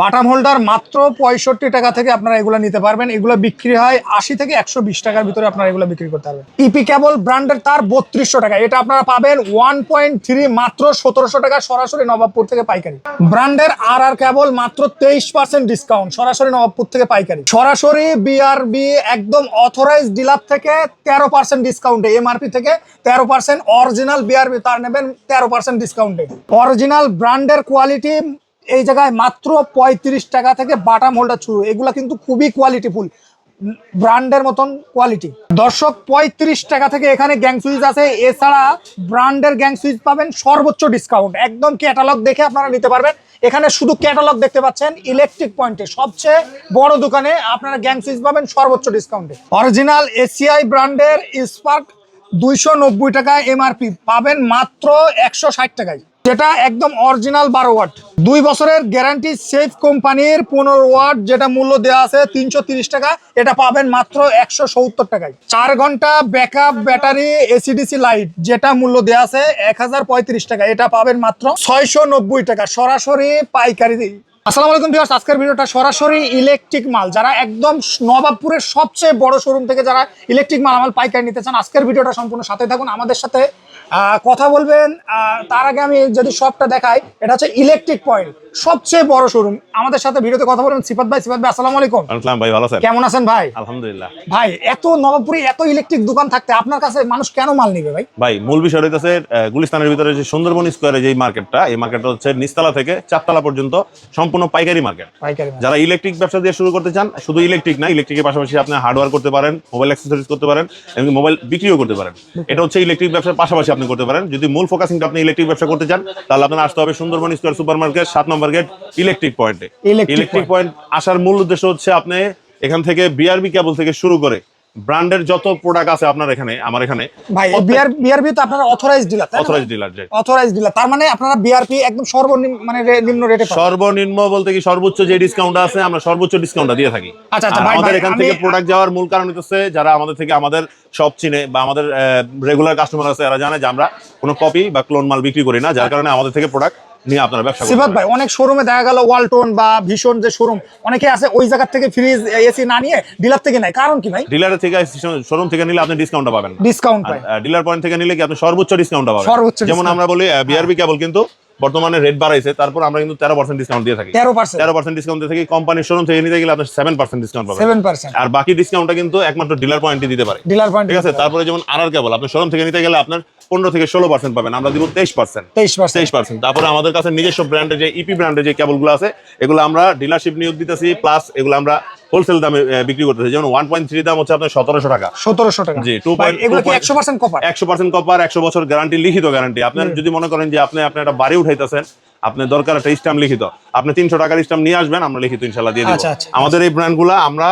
বাটাম হোল্ডার মাত্র পঁয়ষট্টি টাকা থেকে আপনারা এগুলো নিতে পারবেন। এগুলো বিক্রি হয় আশি থেকে একশো বিশ টাকার ভিতরে আপনারা এগুলো বিক্রি করতে পারবেন। ইপি কেবল ব্র্যান্ডের তার বত্রিশশো টাকা। এটা আপনারা পাবেন ওয়ান পয়েন্ট থ্রি মাত্র সতেরোশো টাকা, সরাসরি নবাবপুর থেকে পাইকারি। ব্র্যান্ডের আর আর কেবল মাত্র তেইশ পার্সেন্ট ডিসকাউন্ট সরাসরি নবাবপুর থেকে পাইকারি। সরাসরি বিআরবি একদম অথরাইজ ডিলার থেকে তেরো পার্সেন্ট ডিসকাউন্টে এমআরপি থেকে তেরো পার্সেন্ট অরিজিনাল বিআরবি তার নেবেন তেরো পার্সেন্ট ডিসকাউন্টে অরিজিনাল ব্র্যান্ডের কোয়ালিটি এই জায়গায় মাত্র পঁয়ত্রিশ টাকা থেকে বাটাম হোল্ডার শুরু এগুলো কিন্তু খুবই কোয়ালিটিফুল ব্র্যান্ডের মতন কোয়ালিটি দর্শক, পঁয়ত্রিশ টাকা থেকে এখানে গ্যাং সুইচ আছে। এছাড়া ব্র্যান্ডের গ্যাং সুইচ পাবেন সর্বোচ্চ ডিসকাউন্ট একদম ক্যাটালগ দেখে আপনারা নিতে পারবেন। এখানে শুধু ক্যাটালগ দেখতে পাচ্ছেন ইলেকট্রিক পয়েন্টে সবচেয়ে বড় দোকানে আপনারা গ্যাং সুইচ পাবেন সর্বোচ্চ ডিসকাউন্টে অরিজিনাল এসিআই ব্র্যান্ডের স্পার্ক দুইশো নব্বই টাকা এমআরপি পাবেন মাত্র একশো ষাট টাকায়। যেটা একদম অরিজিনাল বারো ওয়াট। দুই বছরের গ্যারান্টি সেফ কোম্পানির পনেরো ওয়াট যেটা মূল্য দেওয়া আছে তিনশো টাকা, এটা পাবেন মাত্র একশো সত্তর টাকায়। চার ঘণ্টা ব্যাকআপ ব্যাটারি এসিডিসি লাইট যেটা মূল্য দেওয়া আছে এক হাজার পঁয়ত্রিশ টাকা, এটা পাবেন মাত্র ছয়শো নব্বই টাকা। সরাসরি পাইকারি আসসালামু আলাইকুম ভিউয়ার্স, আজকের ভিডিওটা সরাসরি ইলেকট্রিক মাল। যারা একদম নবাবপুরের সবচেয়ে বড় শোরুম থেকে যারা ইলেকট্রিক মাল আমার পাইকারি নিতে চান, আজকের ভিডিওটা সম্পূর্ণ সাথে থাকুন। আমাদের সাথে কথা বলবেন তার আগে আমি যদি শপটা দেখাই, এটা হচ্ছে ইলেকট্রিক পয়েন্ট সবচেয়ে বড় শোরুম আমাদের সাথে ভিডিওতে কথা বলেন সিফাত ভাই। সিফাত ভাই আসসালামু আলাইকুম। আসসালাম ভাই ভালো আছেন? কেমন আছেন ভাই? আলহামদুলিল্লাহ। ভাই এত নবাবপুরে এত ইলেকট্রিক দোকান থাকতে আপনার কাছে মানুষ কেন মাল নিবে ভাই? ভাই মূল বিষয় হইতেছে গুলিস্তানের ভিতরে যে সুন্দরবন স্কোয়ারে যে মার্কেটটা এই মার্কেটটা হচ্ছে নিচতলা থেকে চারতলা পর্যন্ত সম্পূর্ণ পাইকারি মার্কেট পাইকারি যারা ইলেকট্রিক ব্যবসা দিয়ে শুরু করতে চান শুধু ইলেকট্রিক না ইলেকট্রিকের পাশাপাশি আপনি হার্ডওয়্যার করতে পারেন মোবাইল অ্যাক্সেসরিজ করতে পারেন এমনকি মোবাইল বিক্রিও করতে পারেন। এটা হচ্ছে ইলেকট্রিক ব্যবসার পাশাপাশি আপনি করতে পারেন। যদি মূল ফোকাসিংটা আপনি ইলেকট্রিক ব্যবসা করতে চান তাহলে আপনার আসতে হবে সুন্দরবন স্কোয়ার সুপার মার্কেট সাত নম্বর গেট ইলেকট্রিক পয়েন্টে ইলেকট্রিক পয়েন্ট আসার মূল উদ্দেশ্য হচ্ছে আপনি এখান থেকে বিআরবি কেবল থেকে শুরু করে ব্র্যান্ডের যত প্রোডাক্ট আছে আপনার এখানে আমার এখানে ভাই বিআর বিআরবি তো আপনারা অথরাইজ ডিলার অথরাইজ ডিলার যে অথরাইজ ডিলার তার মানে আপনারা বিআরপি একদম সর্বনিম্ন মানে নিম্ন রেটে পাবেন। সর্বনিম্ন বলতে কি সর্বোচ্চ যে ডিসকাউন্ট আছে আমরা সর্বোচ্চ ডিসকাউন্টটা দিয়ে থাকি। আচ্ছা, আচ্ছা, ভাই, আমাদের এখান থেকে প্রোডাক্ট যাওয়ার মূল কারণ হচ্ছে যারা আমাদের থেকে আমাদের সব চিনে বা আমাদের রেগুলার কাস্টমার আছে এরা জানে যে আমরা কোনো কপি বা ক্লোন মাল বিক্রি করি না যার কারণে আমাদের থেকে প্রোডাক্ট নিয়ে আপনারা ব্যবসা সিফাত ভাই অনেক শোরুমে দেখা গেল ওয়ালটন বা ভীষণ যে শোরুম অনেকে আছে ওই জায়গা থেকে ফ্রিজ এসি না নিয়ে ডিলার থেকে নেয়। কারণ কি ভাই? ডিলার থেকে শোরুম থেকে নিলে আপনি ডিসকাউন্ট পাবেন। ডিসকাউন্ট ডিলার পয়েন্ট থেকে নিলে কি আপনি সর্বোচ্চ ডিসকাউন্ট পাবেন? সর্বোচ্চ যেমন আমরা বলি বিআরবি কেবল কিন্তু বর্তমানে রেট বাড়াইছে তারপর আমরা কিন্তু তেরো পার্সেন্ট ডিসকাউন্ট দিয়ে থাকি। তেরো পার্সেন্ট তেরো পার্সেন্ট ডিসকাউন্ট দিয়ে থাকি কোম্পানির শোরুম থেকে নিতে গেলে আপনি সেভেন পার্সেন্ট ডিসকাউন্ট পাবেন। সেভেন পার্সেন্ট আর বাকি ডিসকাউন্টটা কিন্তু একমাত্র ডিলার পয়েন্টে দিতে পারে। ডিলার পয়েন্ট ঠিক আছে? তারপরে যেমন আর আর কেবল আপনি শোরুম থেকে নিতে গেলে আপনার পনেরো থেকে ষোলো পার্সেন্ট পাবেন আমরা দিব তেইশ পার্সেন্ট তেইশ পার্সেন্ট তেইশ পার্সেন্ট তারপরে আমাদের কাছে নিজস্ব ব্র্যান্ডের যে ইপি ব্র্যান্ডের যে কেবলগুলো আছে এগুলো আমরা ডিলারশিপ নিয়োগ দিতেছি প্লাস এগুলো আমরা হোলসেল দামে বিক্রি করতেছি। যেমন ওয়ান পয়েন্ট থ্রি দাম হচ্ছে আপনার সতেরোশো টাকা। সতেরোশো টাকা। জি, 2 ভাই, point- এগুলো কি 2 একশো পার্সেন্ট কপার একশো পার্সেন্ট কপার একশো বছর গ্যারান্টি লিখিত গ্যারান্টি আপনার যদি মনে করেন যে আপনি আপনার একটা বাড়ি উঠাইতেছেন আপনার দরকার একটা স্টাম্প লিখিত। আপনি তিনশো টাকার স্টাম্প নিয়ে আসবেন আমরা লিখিত ইনশাল্লাহ দিয়ে দিব। আচ্ছা, আচ্ছা। আমাদের এই ব্র্যান্ডগুলো আমরা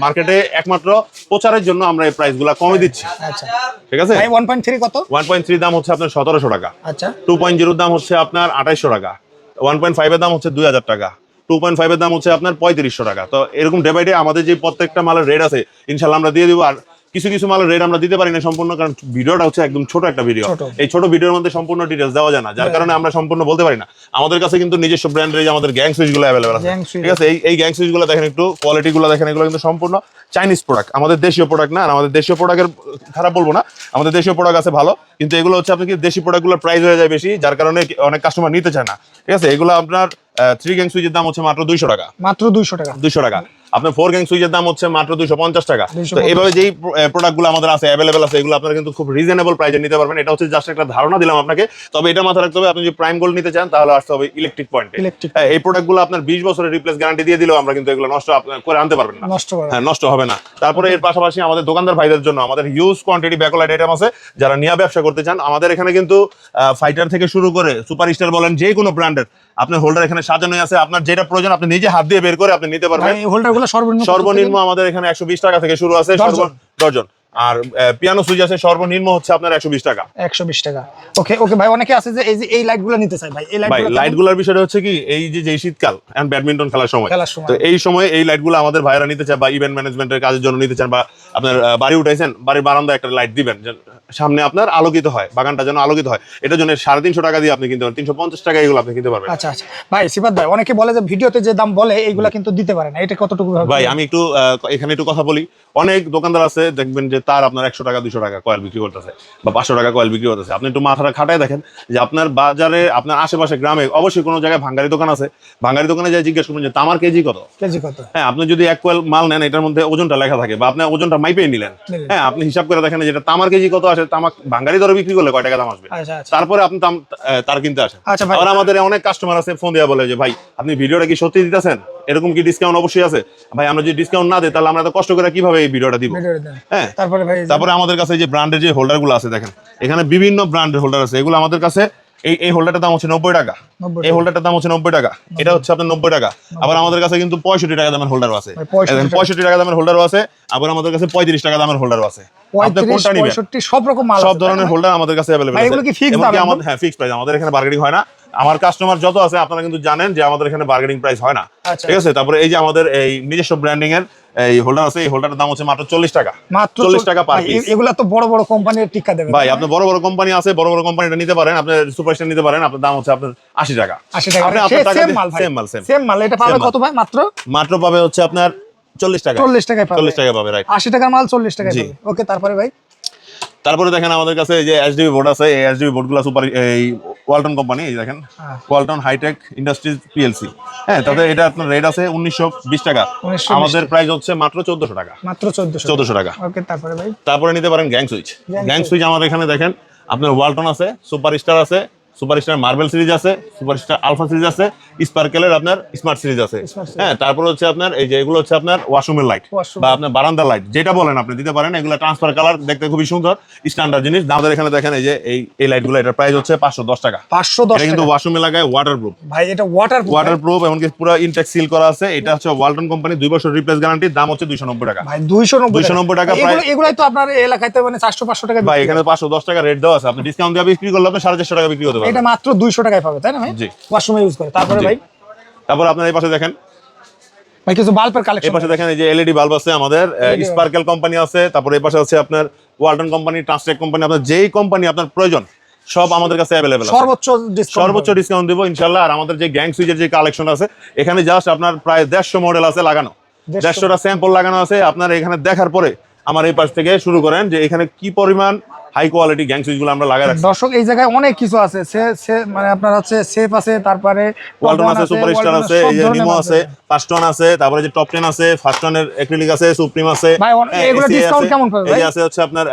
মার্কেটে একমাত্র প্রচারের জন্য আমরা এই প্রাইস প্রাইসগুলো কমে দিচ্ছি। আচ্ছা। ঠিক আছে? ওয়ান পয়েন্ট থ্রি কত? ওয়ান পয়েন্ট থ্রি দাম হচ্ছে আপনার সতেরোশো টাকা। আচ্ছা। টু পয়েন্ট জিরোর দাম হচ্ছে আপনার আঠাইশশো টাকা। ওয়ান পয়েন্ট ফাইভের দাম হচ্ছে দুই হাজার টাকা। টু পয়েন্ট ফাইভের দাম হচ্ছে আপনার পঁয়ত্রিশশো টাকা। তো এরকম ডে বাই ডে আমাদের যে প্রত্যেকটা মালের রেট আছে ইনশাল্লাহ আমরা দিয়ে দিব। আর কিছু কিছু মালের রেট আমরা দিতে পারি না সম্পূর্ণ কারণ ভিডিওটা হচ্ছে একদম ছোট একটা ভিডিও এই ছোট ভিডিওর মধ্যে সম্পূর্ণ ডিটেলস দেওয়া যায় না যার কারণে আমরা সম্পূর্ণ বলতে পারি না। আমাদের কাছে কিন্তু নিজস্ব ব্র্যান্ডের আমাদের গ্যাং সুইচগুলো অ্যাভেলেবল আছে। ঠিক আছে? এই এই গ্যাং সুইচগুলো দেখেন একটু কোয়ালিটি গুলো দেখেন এগুলো কিন্তু সম্পূর্ণ চাইনিজ প্রোডাক্ট আমাদের দেশীয় প্রোডাক্ট না আর আমাদের দেশীয় প্রোডাক্টের খারাপ বলব না। আমাদের দেশীয় প্রোডাক্ট আছে ভালো কিন্তু এগুলো হচ্ছে আপনি কি দেশি প্রোডাক্টগুলোর প্রাইস হয়ে যায় বেশি যার কারণে অনেক কাস্টমার নিতে চায় না। ঠিক আছে এগুলো আপনার থ্রি গ্যাং সুইচের দাম হচ্ছে মাত্র দুইশো টাকা। মাত্র দুইশো টাকা। দুইশো টাকা। আপনার ফোর গ্যাং সুইচের দাম হচ্ছে মাত্র দুইশো পঞ্চাশ টাকা। 250 তো এইভাবে যেই প্রোডাক্টগুলো আমাদের আছে অ্যাভেলেবেল আছে এগুলো আপনারা কিন্তু খুব রিজনেবল প্রাইসে নিতে পারবেন। এটা হচ্ছে জাস্ট একটা ধারণা দিলাম আপনাকে। তবে এটা মাথায় রাখতে হবে আপনি যদি প্রাইম গোল্ড নিতে চান তাহলে আসতে হবে ইলেকট্রিক পয়েন্টে Electric। এই প্রোডাক্টগুলো আপনার বিশ বছরের রিপ্লেস গ্যারান্টি দিয়ে দিলেও আমরা কিন্তু এগুলো নষ্ট করে আনতে পারবেন না। নষ্ট হ্যাঁ নষ্ট হবে না। তারপরে এর পাশাপাশি আমাদের দোকানদার ভাইদের জন্য আমাদের হিউজ কোয়ান্টিটি ব্যাকলাইট আইটেম আছে। যারা নিয়ে ব্যবসা করতে চান আমাদের এখানে কিন্তু ফাইটার থেকে শুরু করে সুপার স্টার বলেন যে কোনো ব্র্যান্ডের আপনার হোল্ডার এখানে সাজানো আছে। আপনার যেটা প্রয়োজন আপনি নিজে হাত দিয়ে বের করে আপনি নিতে পারবেন। ভাই হোল্ডারগুলো সর্বনিম্ন সর্বনিম্ন আমাদের এখানে একশো বিশ টাকা থেকে শুরু আছে। ডজন আর পিয়ানো সুইচ আছে সর্বনিম্ন হচ্ছে আপনার একশো বিশ টাকা। একশো বিশ টাকা। ওকে ওকে ভাই অনেকে আছে যে এই যে এই লাইটগুলো নিতে চাই ভাই এই লাইট ভাই লাইটগুলার বিষয়টা হচ্ছে কি এই যে যে শীতকাল এখন ব্যাডমিন্টন খেলার সময় তো এই সময় এই লাইটগুলো আমাদের ভাইরা নিতে চান বা ইভেন্ট ম্যানেজমেন্টের কাজের জন্য নিতে চান বা আপনার বাড়ি উঠাইছেন বাড়ির বারান্দায় একটা লাইট দিবেন সামনে আপনার আলোকিত হয় বাগানটা যেন আলোকিত হয়। এটার জন্য সাড়ে তিনশো টাকা দিয়ে আপনি কিনতে পারেন তিনশো পঞ্চাশ টাকা এগুলো আপনি কিনতে পারবেন। আচ্ছা আচ্ছা। ভাই সিফাত ভাই অনেকে বলে যে ভিডিওতে যে দাম বলে এইগুলা কিন্তু দিতে পারে না। এটা কতটুকু ভাই আমি একটু এখানে একটু কথা বলি। অনেক দোকানদার আছে দেখবেন যে তার আপনার একশো টাকা দুশো টাকা কয়েল বিক্রি করতেছে বা পাঁচশো টাকা কয়েল বিক্রি করতেছে। আপনি একটু মাথাটা খাটায় দেখেন যে আপনার বাজারে আপনার আশেপাশে গ্রামে অবশ্যই কোনো জায়গায় ভাঙ্গারি দোকান আছে। ভাঙ্গারি দোকানে যাই জিজ্ঞেস করবেন যে তামার কেজি কত? কেজি কত? হ্যাঁ আপনি যদি এক কোয়েল মাল নেন এটার মধ্যে ওজনটা লেখা থাকে বা আপনার ওজনটা মাইপে নিলেন। হ্যাঁ আপনি হিসাব করে দেখেন যেটা তামার কেজি কত আসে তামাক ভাঙ্গারি দরে বিক্রি করলে কয় টাকা দাম আসবে? আচ্ছা আচ্ছা। তারপরে আপনি তার কিনতে আসেন। আচ্ছা ভাই। আবার আমাদের অনেক কাস্টমার আছে ফোন দেওয়া বলে যে ভাই আপনি ভিডিওটা কি সত্যি দিতেছেন? এরকম কি ডিসকাউন্ট অবশ্যই আছে? ভাই আমরা যদি ডিসকাউন্ট না দিই তাহলে আমরা তো কষ্ট করে কীভাবে এই ভিডিওটা দিব? হ্যাঁ। তারপরে ভাই তারপরে আমাদের কাছে যে ব্র্যান্ডের যে হোল্ডারগুলো আছে দেখেন। এখানে বিভিন্ন ব্র্যান্ডের হোল্ডার আছে। এগুলো আমাদের কাছে এই এই হোল্ডারটার দাম হচ্ছে নব্বই টাকা। এই হোল্ডারটার দাম হচ্ছে নব্বই টাকা। এটা হচ্ছে আপনার নব্বই টাকা। আবার আমাদের কাছে কিন্তু পঁয়ষট্টি টাকা দামের হোল্ডারও আছে। ভাই, 65 দেখেন, পঁয়ষট্টি টাকা দামের হোল্ডারও আছে আবার আমাদের কাছে পঁয়ত্রিশ টাকা দামের হোল্ডারও আছে। সব রকম সব ধরনের হোল্ডার আমাদের কাছে অ্যাভেলেবল আছে। আমাদের হ্যাঁ ফিক্সড প্রাইস আমাদের এখানে বার্গেনিং হয় না। আমার কাস্টমার যত আছে আপনারা কিন্তু জানেন যে আমাদের এখানে বার্গেনিং প্রাইস হয় না। আচ্ছা। ঠিক আছে? তারপরে এই যে আমাদের এই নিজস্ব ব্র্যান্ডিং এর এই হোল্ডার আছে এই হোল্ডারের দাম হচ্ছে মাত্র চল্লিশ টাকা। মাত্র চল্লিশ টাকা পার এগুলা তো বড় বড় কোম্পানির টিকা দেবে ভাই আপনার বড় বড় কোম্পানি আছে বড় বড় কোম্পানিটা নিতে পারেন আপনি সুপারস্টার নিতে পারেন আপনার দাম হচ্ছে আপনার আশি টাকা। আশি টাকা। টাকা সেম মাল ভাই। মাল সেম সেম মাল এটা পাবে কত ভাই মাত্র? মাত্র পাবে হচ্ছে আপনার চল্লিশ টাকা চল্লিশ টাকায় পাবে। চল্লিশ টাকা পাবে রাইট আশি টাকার মাল চল্লিশ টাকা। ওকে তারপরে ভাই? তারপরে দেখেন আমাদের কাছে যে এইচডিবি বোর্ড আছে এই এইচডিবি বোর্ডগুলো সুপার এই ওয়ালটন কোম্পানি এই দেখেন। হ্যাঁ। ওয়ালটন হাইটেক ইন্ডাস্ট্রিজ পিএলসি হ্যাঁ তাতে এটা আপনার রেট আছে উনিশশো বিশ টাকা। 1920 আমাদের প্রাইস হচ্ছে মাত্র চোদ্দশো টাকা। মাত্র চোদ্দশো চোদ্দশো টাকা। ওকে তারপরে ভাই? তারপরে নিতে পারেন গ্যাং সুইচ গ্যাং সুইচ আমাদের এখানে দেখেন আপনার ওয়ালটন আছে সুপার স্টার আছে সুপার স্টার মার্বেল সিরিজ আছে সুপার স্টার আলফা সিরিজ আছে স্পার্কেলের আপনার স্মার্ট সিরিজ আছে। হ্যাঁ তারপর হচ্ছে আপনার এই যে এগুলো হচ্ছে আপনার ওয়াশরুমের লাইট বা আপনার লাইট যেটা বলেন আপনি দিতে পারেন। এগুলো ট্রান্সফার কালার দেখতে খুবই সুন্দর স্ট্যান্ডার্ড জিনিস। আমাদের এখানে দেখেন এই যে এই এই লাইটগুলো এটার প্রাইস হচ্ছে পাঁচশো দশ টাকা। পাঁচশো দশ কিন্তু ওয়াশরুমে লাগায় ওয়াটার প্রুফ ভাই এটা ওয়াটার ওয়াটার প্রুফ এমনকি পুরো ইনটেক সিল করা আছে। এটা হচ্ছে ওয়ালটন কোম্পানি দুই বছর রিপ্লেস গ্যারান্টির দাম হচ্ছে দুইশো নব্বই টাকা। ভাই দুইশো নব্বই 290 টাকা প্রায়- এগুলাই তো আপনার এলাকায় মানে চারশো পাঁচশো টাকা ভাই এখানে পাঁচশো দশ টাকা রেট দেওয়া আছে। আপনি ডিসকাউন্ট দিয়ে বিক্রি করলে আপনি সাড়ে চারশো টাকা বিক্রি হতে। পারবেন এটা মাত্র দুইশো টাকায় পাবে তাই না ভাই? ওয়াশরুমে ইউজ করে। তারপরে ভাই? তারপর আপনার এই পাশে দেখেন। ভাই কিছু বাল্বের এই পাশে দেখেন এই যে এলইডি বাল্ব আছে আমাদের স্পার্কেল কোম্পানি আছে তারপর এই পাশে আছে আপনার ওয়ালটন কোম্পানি ট্রান্সটেক কোম্পানি আপনার যেই কোম্পানি আপনার প্রয়োজন সব আমাদের কাছে অ্যাভেলেবেল আছে। সর্বোচ্চ ডিসকাউন্ট সর্বোচ্চ ডিসকাউন্ট দিব ইনশাল্লাহ আর আমাদের যে গ্যাং সুইচের যে কালেকশন আছে এখানে জাস্ট আপনার প্রায় দেড়শো মডেল আছে লাগানো। 150 দেড়শোটা স্যাম্পল লাগানো আছে। আপনার এখানে দেখার পরে আমার এই পাশ থেকে শুরু করেন যে এখানে কি পরিমাণ হাই কোয়ালিটি গ্যাং সুইচগুলো আমরা লাগাই রাখছি। দর্শক এই জায়গায় অনেক কিছু আছে। সে সে মানে আপনার হচ্ছে সেফ আছে তারপরে ওয়ালটন আছে সুপার স্টার আছে এই যে নিমো আছে ফাস্টন আছে তারপরে যে টপ টেন আছে ফাস্টনের অ্যাক্রিলিক আছে সুপ্রিম আছে ভাই, হ্যাঁ, এগুলো আছে, কেমন পাবে এই আছে হচ্ছে আপনার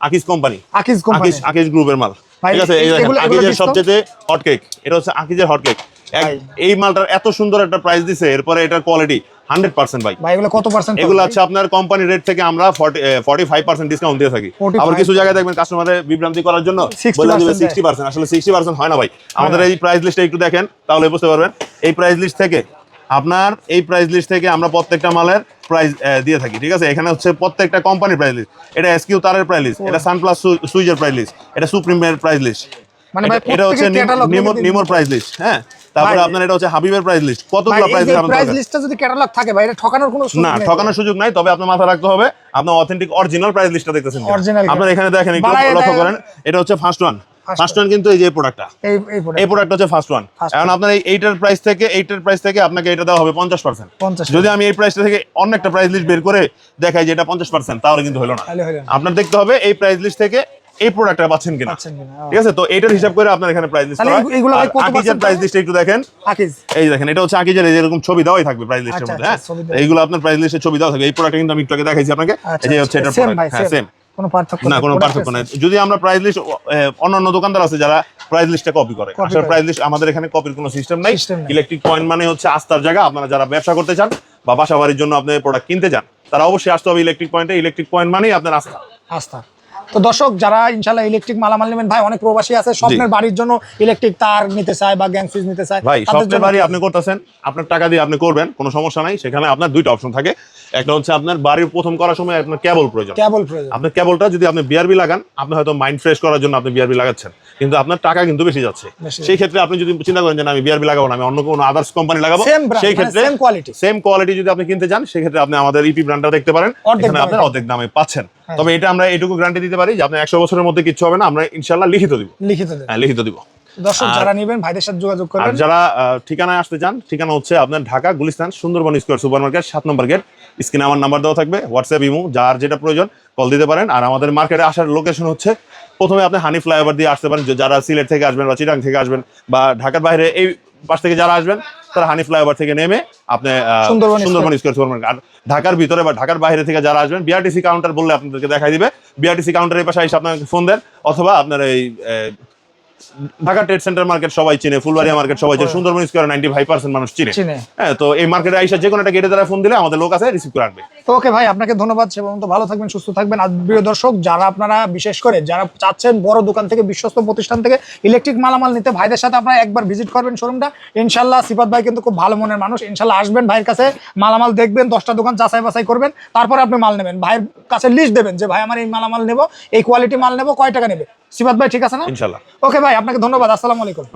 আকিস কোম্পানি আকিজ কোম্পানি আকিস গ্রুপের মাল। ঠিক আছে এই আকিজের সবচেয়ে হট কেক এটা হচ্ছে আকিজের হট কেক এই মালটার এত সুন্দর একটা প্রাইস দিছে এরপরে এটার কোয়ালিটি হান্ড্রেড পার্সেন্ট ভাই। ভাই এগুলো কত পার্সেন্ট এগুলো আছে আপনার কোম্পানি রেট থেকে আমরা ফর্টি ফাইভ পার্সেন্ট ডিসকাউন্ট দিয়ে থাকি। আবার কিছু জায়গায় দেখবেন কাস্টমারের বিভ্রান্তি করার জন্য বলে দিবে সিক্সটি পার্সেন্ট আসলে সিক্সটি পার্সেন্ট হয় না ভাই। আমাদের এই প্রাইস লিস্টটা একটু দেখেন তাহলে বুঝতে পারবেন। এই প্রাইস লিস্ট থেকে আপনার এই প্রাইস লিস্ট থেকে আমরা প্রত্যেকটা মালের প্রাইস দিয়ে থাকি ঠিক আছে? এখানে হচ্ছে প্রত্যেকটা কোম্পানির প্রাইস লিস্ট এটা এসকিউ তারের প্রাইস লিস্ট এটা সানপ্লাস সুইজের প্রাইস লিস্ট এটা সুপ্রিমের প্রাইস লিস্ট এটা হচ্ছে। নিমোর প্রাইস লিস্ট হ্যাঁ? তারপরে আপনার এটা হচ্ছে হাবিবের প্রাইস লিস্ট কতগুলো প্রাইস লিস্ট প্রাইস লিস্টটা যদি ক্যাটালগ থাকে ভাই এটা ঠকানোর কোনো সুযোগ না ঠকানোর সুযোগ নাই তবে আপনার মাথা রাখতে হবে আপনার অথেন্টিক অরিজিনাল প্রাইস লিস্টটা দেখতেছেন। আপনার এখানে দেখেন একটু লক্ষ্য করেন এটা হচ্ছে ফার্স্ট ওয়ান ফার্স্ট ওয়ান কিন্তু এই যে প্রোডাক্টটা এই হচ্ছে ফার্স্ট ওয়ান এখন আপনার এইটার প্রাইস থেকে এইটার প্রাইস থেকে আপনাকে এটা দেওয়া হবে পঞ্চাশ পার্সেন্ট যদি আমি এই প্রাইসটা থেকে অন্য একটা প্রাইস লিস্ট বের করে দেখাই যে এটা পঞ্চাশ পার্সেন্ট তাহলে কিন্তু হলো না। তাহলে হলো না। আপনার দেখতে হবে এই প্রাইস লিস্ট থেকে এই প্রোডাক্টটা পাচ্ছেন কিনা? পাচ্ছেন কিনা, ঠিক আছে? তো এইটার হিসাব করে আপনার এখানে প্রাইস লিস্ট কত percent প্রাইস লিস্ট একটু দেখেন। আকিজ। এই দেখেন এটা হচ্ছে আকিজের এই এরকম ছবি দেওয়াই থাকবে প্রাইস লিস্টের আচ্ছা, মধ্যে আচ্ছা, হ্যাঁ? এইগুলো আপনার প্রাইস লিস্টে ছবি দেওয়া থাকে। এই প্রোডাক্ট কিন্তু আমি একটু আগে দেখাইছি আপনাকে। এই যে হচ্ছে এটা আচ্ছা, হ্যাঁ সেম কোনো পার্থক্য না কোনো পার্থক্য। নাই। যদি আমরা প্রাইস লিস্ট অন্যান্য দোকানদার আছে যারা প্রাইস লিস্টটা কপি করে আসলে প্রাইস লিস্ট আমাদের এখানে কপির কোনো সিস্টেম নাই। নাই। ইলেকট্রিক পয়েন্ট মানে হচ্ছে আস্থার জায়গা। আপনারা যারা ব্যবসা করতে চান বা বাসা বাড়ির জন্য আপনি প্রোডাক্ট কিনতে চান তারা অবশ্যই আসতে হবে ইলেকট্রিক পয়েন্টে ইলেকট্রিক পয়েন্ট মানেই আপনার আস্থা। আস্থা। তো দর্শক যারা ইনশাল্লাহ ইলেকট্রিক মালামাল নেবেন ভাই অনেক প্রবাসী আছে স্বপ্নের বাড়ির জন্য ইলেকট্রিক তার নিতে চায় বা গ্যাং সুইচ নিতে চায় ভাই স্বপ্নের বাড়ি আপনি করতেছেন আপনার টাকা দিয়ে আপনি করবেন কোনো সমস্যা নাই সেখানে আপনার দুইটা অপশন থাকে। একটা হচ্ছে আপনার বাড়ির প্রথম করার সময় আপনার কেবল প্রয়োজন। কেবল প্রয়োজন। আপনার কেবলটা যদি আপনি বিআরবি লাগান আপনি হয়তো মাইন্ড ফ্রেশ করার জন্য আপনি বিআরবি লাগাচ্ছেন। কিন্তু আপনার টাকা কিন্তু বেশি যাচ্ছে। সেই ক্ষেত্রে আপনি যদি চিন্তা করেন যে আমি বিআরবি লাগাবো না আমি অন্য কোনো আদার্স কোম্পানি লাগাবো সেই ক্ষেত্রে same quality। সেম কোয়ালিটি যদি আপনি কিনতে চান সেক্ষেত্রে আপনি আমাদের ইপি ব্র্যান্ডটা দেখতে পারেন। এখানে আপনার অর্ধেক দামে পাচ্ছেন। তবে এটা আমরা এটুকু গ্যারান্টি দিতে পারি যে আপনার একশো বছরের মধ্যে কিছু হবে না আমরা ইনশাল্লাহ লিখিত দিব। লিখিত হ্যাঁ লিখিত দিব। দর্শক যারা নেবেন ভাইদের সাথে যোগাযোগ আর যারা ঠিকানায় আসতে চান ঠিকানা হচ্ছে আপনার Dhaka Gulistan Sundarban square super market সাত নম্বর গেট। স্ক্রিনে আমার নাম্বার দেওয়া থাকবে হোয়াটসঅ্যাপ ইমো যার যেটা প্রয়োজন কল দিতে পারেন। আর আমাদের মার্কেটে আসার লোকেশন হচ্ছে প্রথমে আপনি হানি ফ্লাইওভার দিয়ে আসতে পারেন। যারা সিলেট থেকে আসবেন বা চিটাং থেকে আসবেন বা ঢাকার বাইরে এই পাশ থেকে যারা আসবেন তারা হানি ফ্লাইওভার থেকে নেমে আপনি সুন্দরবন স্কোয়ার সুপার মার্কেট আর ঢাকার ভিতরে বা ঢাকার বাইরে থেকে যারা আসবেন বিআরটিসি কাউন্টার বললে আপনাদেরকে দেখাই দিবে। বিআরটিসি কাউন্টারের পাশে এসে আপনাকে ফোন দেন অথবা আপনার এই ঢাকা ট্রেড সেন্টার মার্কেট সবাই চিনে ফুলবাড়িয়া মার্কেট সবাই চিনে Sundarban square ninety five percent মানুষ চিনে। হ্যাঁ তো এই মার্কেটে আইসা যে কোনো একটা গেটে তারা ফোন দিলে আমাদের লোক আছে রিসিভ করে আনবে। তো ওকে ভাই আপনাকে ধন্যবাদ সে পর্যন্ত ভালো থাকবেন সুস্থ থাকবেন। আর প্রিয় দর্শক যারা আপনারা বিশেষ করে যারা চাচ্ছেন বড় দোকান থেকে বিশ্বস্ত প্রতিষ্ঠান থেকে ইলেকট্রিক মালামাল নিতে ভাইদের সাথে আপনারা একবার ভিজিট করবেন শোরুমটা ইনশাল্লাহ সিফাত ভাই কিন্তু খুব ভালো মনের মানুষ। ইনশাল্লাহ আসবেন ভাইয়ের কাছে মালামাল দেখবেন দশটা দোকান যাচাই বাছাই করবেন তারপরে আপনি মাল নেবেন। ভাইয়ের কাছে লিস্ট দেবেন যে ভাই আমার এই মালামাল নেব এই কোয়ালিটি মাল নেব কয় টাকা নেবে? সিফাত ভাই ঠিক আছে না? ইনশাল্লাহ। ওকে ভাই আপনাকে ধন্যবাদ আসসালামু আলাইকুম।